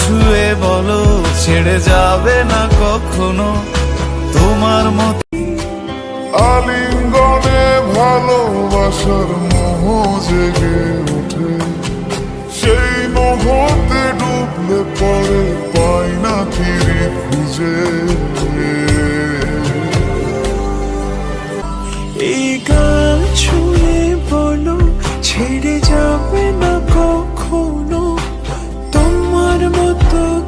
ছুঁয়ে বলো, ছেড়ে যাবে না কখনো তোমার মতো। আলিঙ্গনে ভালোবাসার মোহ জেগে ওঠে। সেই মোহতে ডুবলে পরে পাই না ফিরে খুঁজে। এই গান ছুঁয়ে